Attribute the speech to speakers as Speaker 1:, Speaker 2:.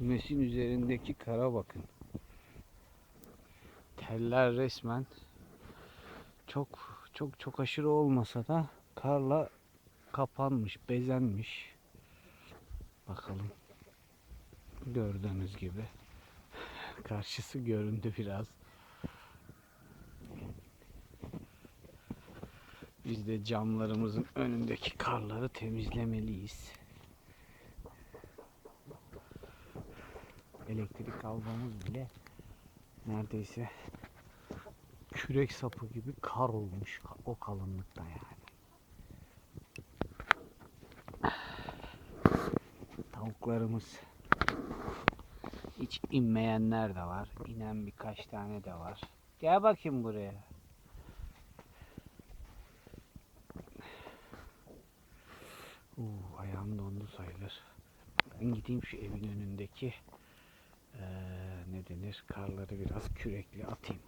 Speaker 1: kümesin üzerindeki kara bakın. Teller resmen çok çok çok aşırı olmasa da karla kapanmış, bezenmiş. Bakalım. Gördüğünüz gibi. Karşısı göründü biraz. Biz de camlarımızın önündeki karları temizlemeliyiz. Elektrik almamız bile neredeyse kürek sapı gibi kar olmuş o kalınlıkta yani. Tavuklarımız hiç inmeyenler de var. İnen birkaç tane de var. Gel bakayım buraya. Uu, ayağım dondu sayılır. Ben gideyim şu evin önündeki eee, ne denir karları biraz kürekli atayım.